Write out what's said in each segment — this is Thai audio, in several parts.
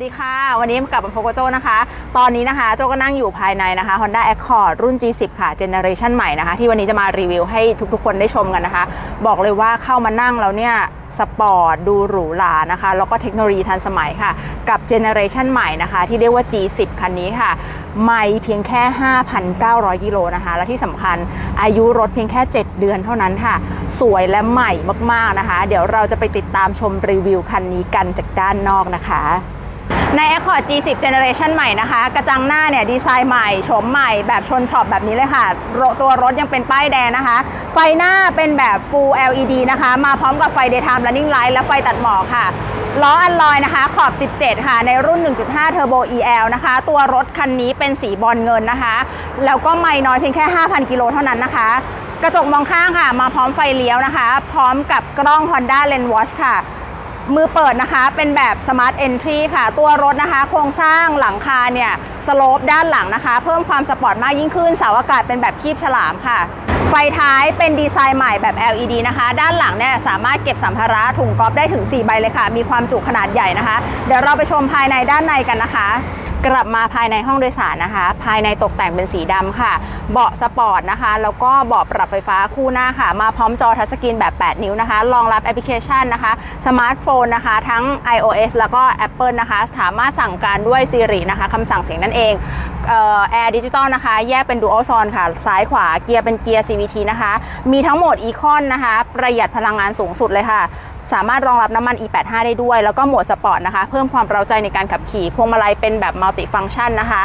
สดีค่ะ วันนี้กลับมาพบกับโจนะคะ ตอนนี้นะคะ โจก็นั่งอยู่ภายในนะคะ Honda Accord รุ่น G10 ค่ะเจเนอเรชันใหม่นะคะ ที่วันนี้จะมารีวิวให้ทุกๆ คนได้ชมกันนะคะ บอกเลยว่าเข้ามานั่งแล้วเนี่ยสปอร์ตดูหรูหรานะคะ แล้วก็เทคโนโลยีทันสมัยค่ะ กับเจเนอเรชันใหม่นะคะ ที่เรียกว่า G10 คันนี้ค่ะไม่เพียงแค่ 5,900 กิโลนะคะ และที่สำคัญอายุรถเพียงแค่ 7 เดือนเท่านั้นค่ะ สวยและใหม่มากๆนะคะ เดี๋ยวเราจะไปติดตามชมรีวิวคันนี้กันจากด้านนอกนะคะ ใน Accord G10 Generation ใหม่นะคะ กระจังหน้าเนี่ยดีไซน์ใหม่โฉมใหม่แบบชนช็อปแบบนี้เลยค่ะ ตัวรถยังเป็นป้ายแดงนะคะ ไฟหน้าเป็นแบบ Full LED นะคะ มาพร้อมกับไฟ Daytime Running Light และไฟตัดหมอกค่ะล้ออัลลอยนะคะขอบ 17 ค่ะ ในรุ่น 1.5 Turbo EL นะคะ ตัวรถคันนี้เป็นสีบอลเงินนะคะ แล้วก็ไม่น้อยเพียงแค่ 5,000 กิโลเท่านั้นนะคะ กระจกมองข้างค่ะ มาพร้อมไฟเลี้ยวนะคะ พร้อมกับกล้อง Honda Lens Watch ค่ะ มือเปิดนะคะเป็นแบบ Smart Entry ค่ะ ตัวรถนะคะ โครงสร้างหลังคาเนี่ยสโลปด้านหลังนะคะ เพิ่มความสปอร์ตมากยิ่งขึ้นเสาอากาศเป็นแบบคีบฉลามค่ะ ไฟท้ายเป็นดีไซน์ใหม่แบบ LED นะคะ ด้านหลังเนี่ยสามารถเก็บสัมภาระถุงก๊อฟได้ถึง 4 ใบเลยค่ะ มีความจุขนาดใหญ่นะคะ เดี๋ยวเราไปชมภายในด้านในกันนะคะ กลับมาภายในห้องโดยสารนะคะ ภายในตกแต่งเป็นสีดำค่ะ เบาะสปอร์ตนะคะ แล้วก็เบาะปรับไฟฟ้าคู่หน้าค่ะ มาพร้อมจอทัชสกรีนแบบ 8 นิ้วนะคะ รองรับแอปพลิเคชันนะคะสมาร์ทโฟนนะคะ ทั้ง iOS แล้วก็ Apple นะคะ สามารถสั่งการด้วย Siri นะคะคำสั่งเสียงนั่นเองแอร์ดิจิตอลนะคะ แยกเป็น Dual Zone ค่ะ ซ้ายขวาเกียร์เป็นเกียร์ CVT นะคะ มีทั้งโหมด Econ นะคะ ประหยัดพลังงานสูงสุดเลยค่ะ สามารถรองรับน้ำมัน E85 ได้ด้วย แล้วก็โหมดสปอร์ตนะคะ เพิ่มความเร้าใจในการขับขี่ พวงมาลัยเป็นแบบมัลติฟัง c t ชันนะคะ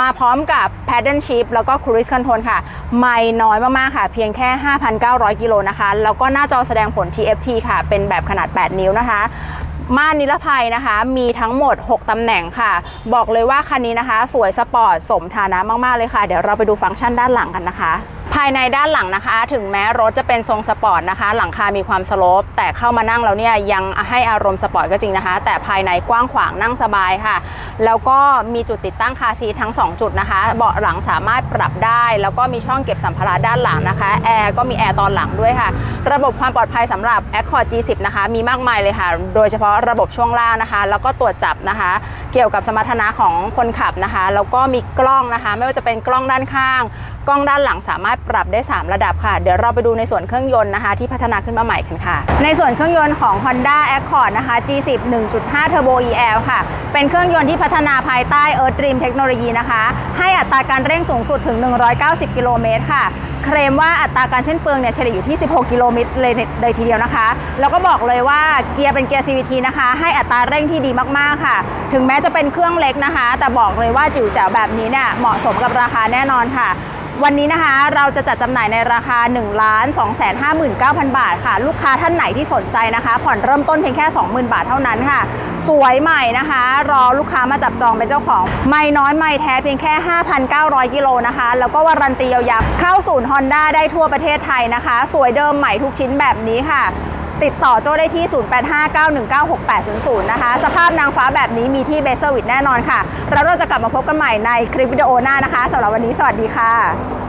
มาพร้อมกับ Paddle Shift แล้วก็ Cruise Control ค่ะ ไม่น้อยมาก ๆ ค่ะ เพียงแค่ 5,900 กิโลนะคะ แล้วก็หน้าจอแสดงผล TFT ค่ะ เป็นแบบขนาด 8 นิ้วนะคะ ม่านนิรภัยนะคะ มีทั้งหมด 6 ตำแหน่งค่ะ บอกเลยว่าคันนี้นะคะ สวยสปอร์ตสมฐานะมาก ๆ เลยค่ะ เดี๋ยวเราไปดูฟังก์ชันด้านหลังกันนะคะ ภายในด้านหลังนะคะ ถึงแม้รถจะเป็นทรงสปอร์ตนะคะ หลังคามีความสโลปแต่เข้ามานั่งแล้วเนี่ยยังให้อารมณ์สปอร์ตก็จริงนะคะ แต่ภายในกว้างขวางนั่งสบายค่ะ แล้วก็มีจุดติดตั้งคาซีทั้ง 2 จุดนะคะ เบาะหลังสามารถปรับได้ แล้วก็มีช่องเก็บสัมภาระด้านหลังนะคะแอร์ก็มีแอร์ตอนหลังด้วยค่ะ ระบบความปลอดภัยสำหรับ Accord G10 นะคะ มีมากมายเลยค่ะ โดยเฉพาะระบบช่วงล่างนะคะ แล้วก็ตรวจจับนะคะ เกี่ยวกับสมรรถนะของคนขับนะคะแล้วก็มีกล้องนะคะ ไม่ว่าจะเป็นกล้องด้านข้าง กล้องด้านหลังสามารถปรับได้ 3 ระดับค่ะ เดี๋ยวเราไปดูในส่วนเครื่องยนต์นะคะ ที่พัฒนาขึ้นมาใหม่กันค่ะ ในส่วนเครื่องยนต์ของ Honda Accord นะคะ G10 1.5 Turbo EL ค่ะ เป็นเครื่องยนต์ที่พัฒนาภายใต้ Earth Dream เทคโนโลยีนะคะ ให้อัตราการเร่งสูงสุดถึง 190 กิโลเมตรค่ะเคลมว่าอัตราการเส้นเปลืองเนี่ยเฉลี่ยอยู่ที่ 16 กิโลเมตรเลยเลยทีเดียวนะคะ แล้วก็บอกเลยว่าเกียร์เป็นเกียร์ CVT นะคะ ให้อัตราเร่งที่ดีมากๆค่ะ ถึงแม้จะเป็นเครื่องเล็กนะคะ แต่บอกเลยว่าจิ๋วแจ๋วแบบนี้เนี่ยเหมาะสมกับราคาแน่นอนค่ะ วันนี้นะคะเราจะจัดจำหน่ายในราคา 1 2 5 9 0 0 0 บาทค่ะ ลูกค้าท่านไหนที่สนใจนะคะ ผ่อนเริ่มต้นเพียงแค่ 20,000 บาทเท่านั้นค่ะ สวยใหม่นะคะ รอลูกค้ามาจับจองเป็นเจ้าของ ไม่น้อยไม่แท้เพียงแค่ 5,900 กิโลนะคะ แล้วก็วารันตียาวๆเข้าศูนย์ฮอนด้าได้ทั่วประเทศไทยนะคะ สวยเดิมใหม่ทุกชิ้นแบบนี้ค่ะ ติดต่อโจ้ได้ที่ 0859196800 นะคะ สภาพนางฟ้าแบบนี้มีที่เบสเซอร์วิทแน่นอนค่ะ แล้วเราจะกลับมาพบกันใหม่ในคลิปวิดีโอหน้านะคะสำหรับวันนี้สวัสดีค่ะ